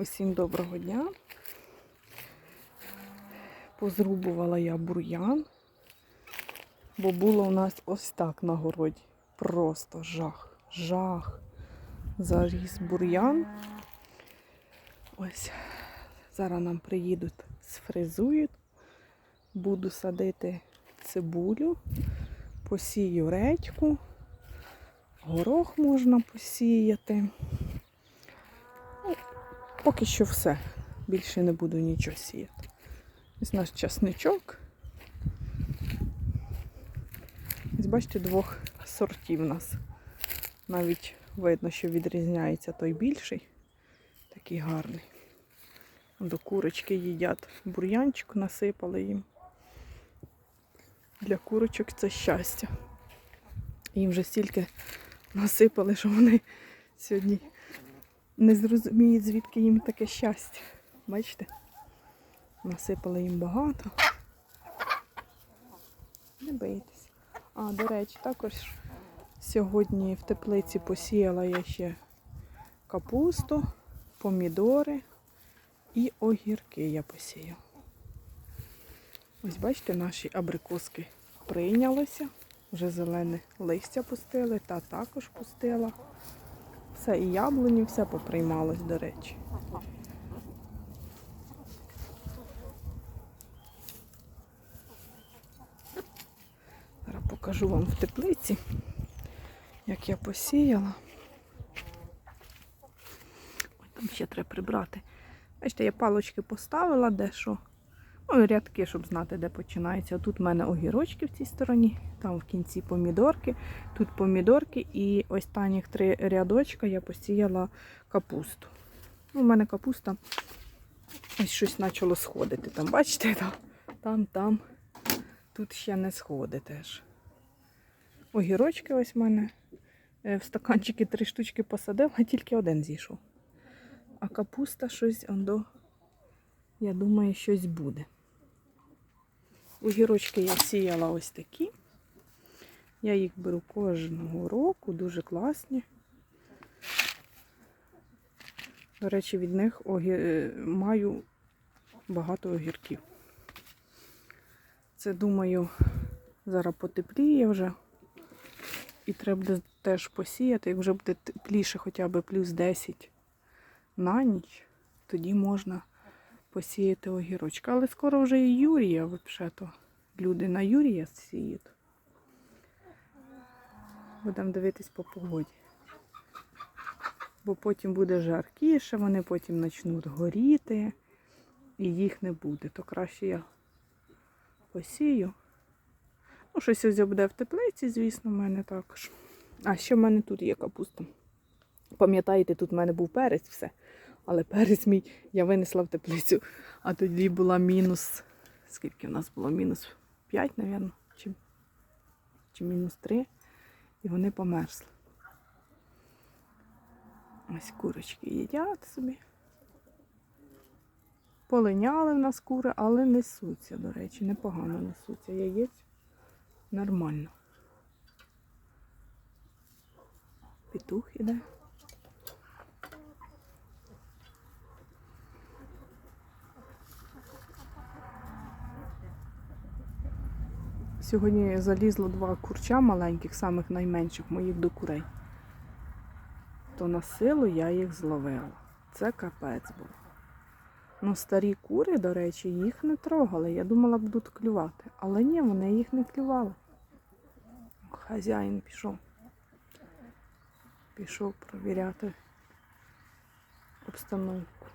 Усім доброго дня. Позрубувала я бур'ян, бо було у нас ось так на городі. Просто жах, жах. Заріс бур'ян. Ось зараз нам приїдуть, сфрезують. Буду садити цибулю, посію редьку, горох можна посіяти. Поки що все. Більше не буду нічого сіяти. Ось наш часничок. Ось бачите, двох сортів у нас. Навіть видно, що відрізняється той більший, такий гарний. До курочки їдять. Бур'янчику насипали їм. Для курочок це щастя. Їм вже стільки насипали, що вони сьогодні не зрозуміють, звідки їм таке щастя. Бачите? Насипали їм багато. Не бийтесь. А, до речі, також сьогодні в теплиці посіяла я ще капусту, помідори і огірки я посіяла. Ось бачите, наші абрикоски прийнялися. Вже зелене листя пустили, та також пустила. Все, і яблуні, все поприймалось, до речі. Зараз покажу вам в теплиці, як я посіяла. Ой, там ще треба прибрати. Бачите, я палочки поставила дещо. Ну, і рядки, щоб знати, де починається. Тут в мене огірочки в цій стороні, там в кінці помідорки, тут помідорки і останніх три рядочка я посіяла капусту. Ну, У мене капуста ось щось почало сходити. Там, бачите, там, там, там. Тут ще не сходить теж. Огірочки ось в мене. Е, В стаканчики три штучки посадив, а тільки один зійшов. А капуста щось ондо, я думаю, щось буде. Огірочки я сіяла ось такі. Я їх беру кожного року, дуже класні. До речі, від них огі... е, маю багато огірків. Це, думаю, зараз потепліє вже. І треба буде теж посіяти. Як вже буде тепліше хоча б плюс 10 на ніч, тоді можна посіяти огірочка. Але скоро вже і Юрія, взагалі-то. Люди на Юрія сіють. Будемо дивитись по погоді. Бо потім буде жаркіше, вони потім почнуть горіти і їх не буде. То краще я посію. Ну, щось ось буде в теплиці, звісно, в мене також. А ще в мене тут є капуста. Пам'ятаєте, тут в мене був перець, все. Але перець мій я винесла в теплицю. А тоді була мінус. Скільки в нас було? Мінус 5, мабуть, чи, чи мінус 3. І вони померзли. Ось курочки їдять собі. Полиняли в нас кури, але несуться, до речі, непогано несуться. Яєць нормально. Петух іде. Сьогодні залізло два курча маленьких, самих найменших моїх до курей. То на силу я їх зловила. Це капець був. Ну, старі кури, до речі, їх не трогали. Я думала, будуть клювати. Але ні, вони їх не клювали. Хазяїн пішов. Пішов провіряти обстановку.